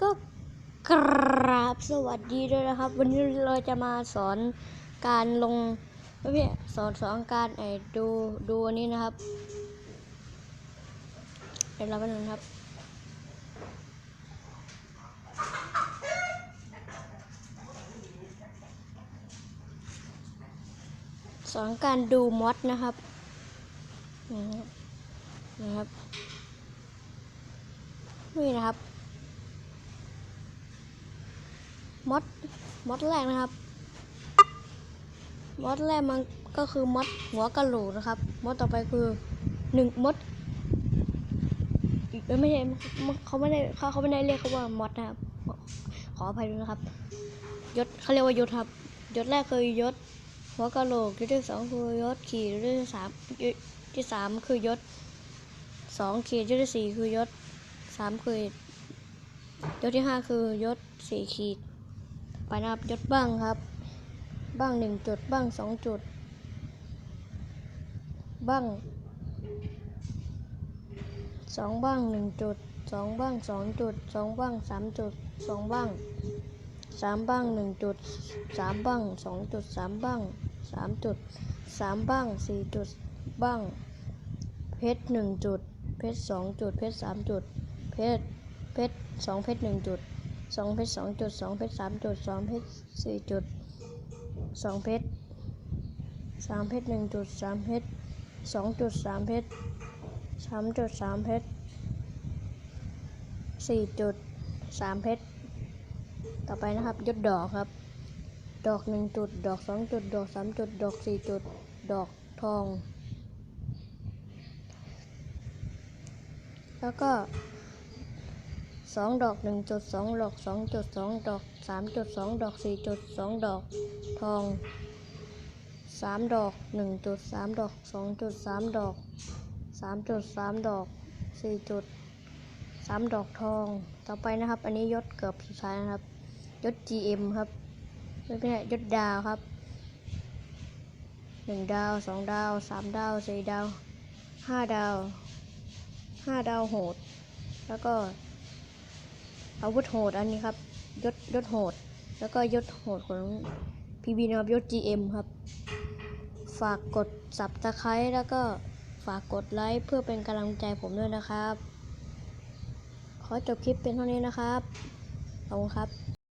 ก็กราบสวัสดีด้วยนะครับ วันนี้เราจะมาสอนการลงไม่ใช่สอนสอนการไอ้ดูดูอันนี้นะครับเดี๋ยวเราไปดูนครับสอนการดูมอดนะครับนะครับ นี่นะครับ มอดมอดแรกนะครับมอดแรกมันก็คือมอดหัวกะโหลกนะครับมอดต่อไปคือหนึ่งมดอีกเอ้ยไม่ใช่เขาไม่ได้เขาเขาไม่ได้เรียกเขาว่ามอดนะครับขออภัยด้วยนะครับ ยศเขาเรียกว่ายศครับ ยศแรกคือยศหัวกะโหลกยศที่สองคือยศขีดยศที่สามยศที่สามคือยศสองขีดยศที่สี่คือยศสามคือยศที่ห้าคือยศสี่ขีด ไปนะครับยศบ้างครับ บ้างหนึ่งจุดบ้างสองจุด บ้างสองบ้างหนึ่งจุดสองบ้างสองจุดสองบ้างสามจุดสองบ้างสามบ้างหนึ่งจุดสามบ้างสองจุดสามบ้างสามจุดสามบ้างสี่จุดบ้าง เพชรหนึ่งจุด เพชรสองจุด เพชรสามจุด เพชรเพชรสองเพชรหนึ่งจุด สองเพชรสองจุดสองเพชรสามจุดสองเพชรสี่จุดสองเพชรสามเพชรหนึ่งจุดสามเพชรสองจุดสามเพชรสามจุดสามเพชรสี่จุดสามเพชรต่อไปนะครับยศดอกครับ ดอกหนึ่งจุด ดอกสองจุด ดอกสามจุด ดอกสี่จุด ดอกทอง แล้วก็ สองดอกหนึ่งจุดสองดอกสองจุดสองดอกสามจุดสองดอกสี่จุดสองดอก ทองสามดอกหนึ่งจุดสามดอกสองจุดสามดอกสามจุดสามดอกสี่จุดสามดอกทอง ต่อไปนะครับ อันนี้ยศเกือบสุดท้ายนะครับ ยศ GM ครับไม่ใช่ยศดาวครับหนึ่งดาวสองดาวสามดาวสี่ดาวห้าดาวห้าดาวโหด แล้วก็ อาวุธโหดอันนี้ครับยศยศโหด แล้วก็ยศโหดของพีบีนะครับยศ GM ครับ ฝากกดสับตะไคร้แล้วก็ฝากกดไลค์เพื่อเป็นกำลังใจผมด้วยนะครับ ขอจบคลิปเป็นเท่านี้นะครับขอบคุณครับ